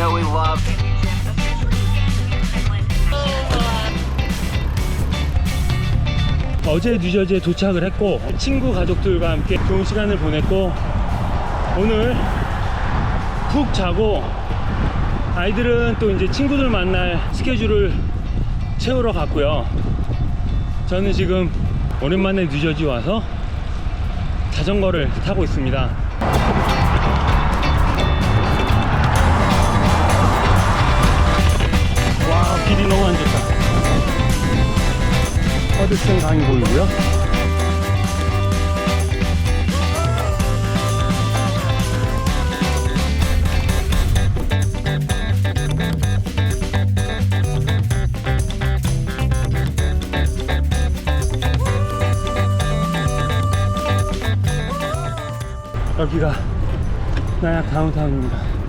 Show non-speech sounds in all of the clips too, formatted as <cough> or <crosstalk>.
know we love. 어제 뉴저지에 도착을 했고 친구 가족들과 함께 좋은 시간을 보냈고 오늘 푹 자고 아이들은 또 이제 친구들 만날 스케줄을 채우러 갔고요. 저는 지금 오랜만에 뉴저지 와서 자전거를 타고 있습니다. 허드슨 강이 보이고요. 여기가 나약 다운타운입니다.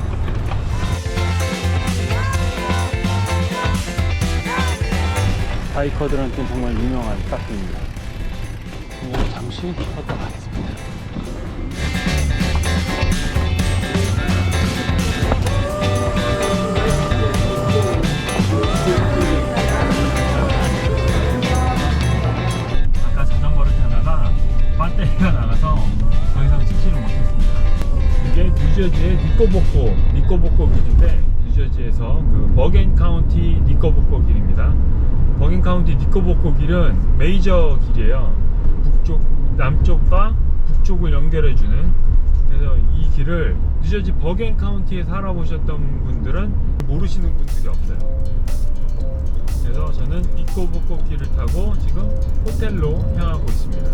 바이커들한테는 정말 유명한 카페입니다. 네, 잠시 걷다 가겠습니다. 아까 자전거를 타다가 배터리가 나가서 더 이상 찍지를 못했습니다. 이게 뉴저지의 니꼬보코, 니꼬보코 길인데 뉴저지에서 그 버겐 카운티 니꼬보코 길입니다. 버긴 카운티 니코보코 길은 메이저 길이에요. 북쪽, 남쪽과 북쪽을 연결해주는. 그래서 이 길을 뉴저지 버겐 카운티에 살아보셨던 분들은 모르시는 분들이 없어요. 그래서 저는 니코보코 길을 타고 지금 호텔로 향하고 있습니다.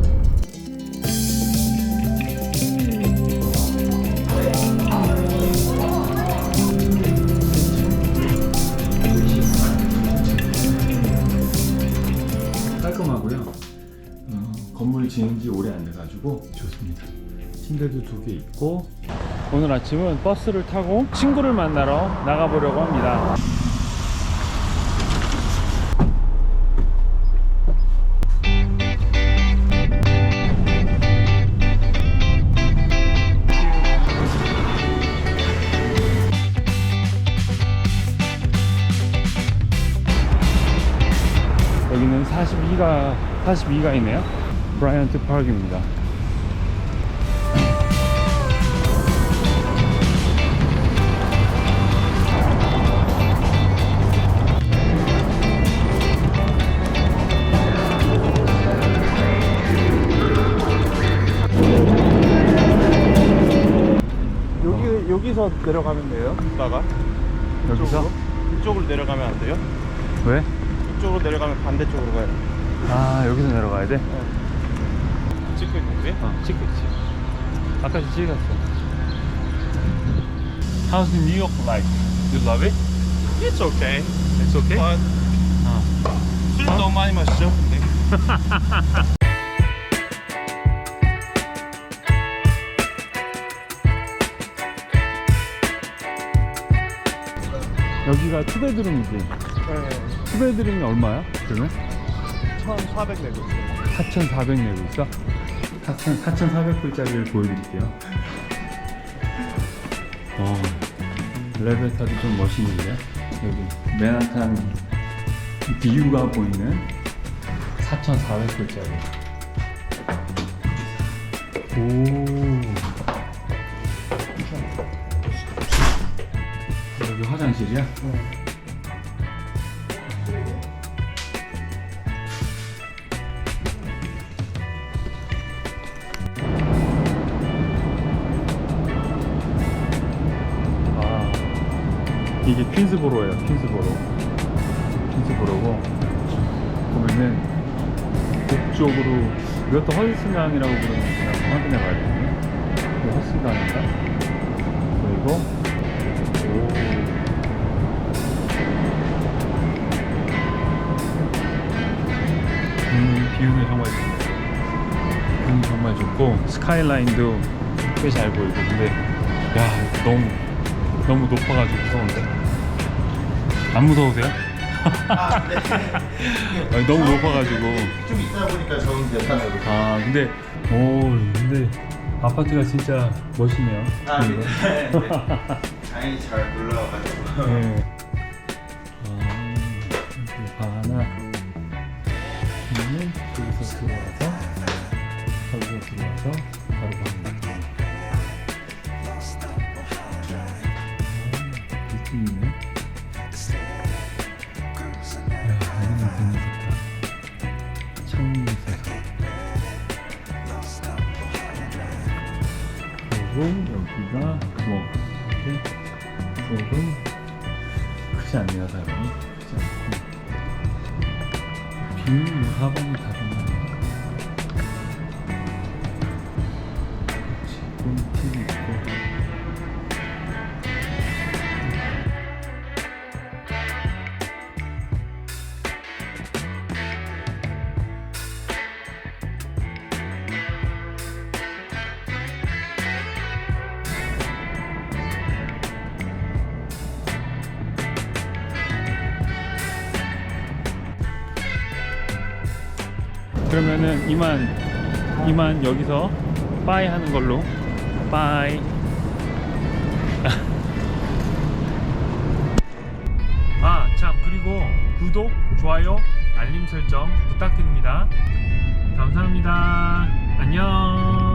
돼가지고 좋습니다. 침대도 두 개 있고 오늘 아침은 버스를 타고 친구를 만나러 나가보려고 합니다. 여기는 42가 42가 있네요. 브라이언트 파크입니다. 내려가면 돼요. 나가 여기서 이쪽으로? 이쪽으로 내려가면 안 돼요? 왜? 이쪽으로 내려가면 반대쪽으로 가요. 아 여기서 내려가야 돼? 찍고 있는데? 어 찍고 있지. 아까 좀 찍었어. How's New York like? You love it? It's okay. It's okay. But 어. 술 너무 많이 마시죠? <laughs> 여기가 투베드룸이지. 네. 투베드룸이 얼마야? 그러면? 1,400 내고 있어요. 4,400 내고 있어? 4,400불짜리를 보여드릴게요. 어, 레베타도 좀 멋있는데? 여기 맨하탄 뷰가 보이는 4,400불짜리. 오. 화장실이야? 아, 이게 퀸스보로예요, 퀸스보로. 퀸스보로고, 보면은, 북쪽으로, 이것도 허스강이라고 부르는지 한번 확인해 봐야 되겠네. 이게 허스강인가? 그리고, 오. 좋고, 스카이라인도 꽤 잘 보이고, 근데, 야, 너무, 너무 높아가지고 무서운데? 안 무서우세요? 아, 네. <laughs> 아니, 너무 높아가지고. 좀 있다 보니까 저는 괜찮아요. 아, 근데, 오, 근데 아파트가 진짜 멋있네요. 아. 네. 네. <laughs> 다행히 잘 놀러와가지고. <laughs> 네. 아, 방 하나. 그러면 여기서 들어와서 들어와서 바로. 아, 있어서. 그리고 여기가 부엌. 이렇게 부엌은 크지 않네요, 사람이. 크지 않고. 비닐 하방이 다르 그러면은 이만 이만 여기서 빠이 하는 걸로. 빠이. <laughs> 아 참 그리고 구독 좋아요 알림 설정 부탁드립니다. 감사합니다. 안녕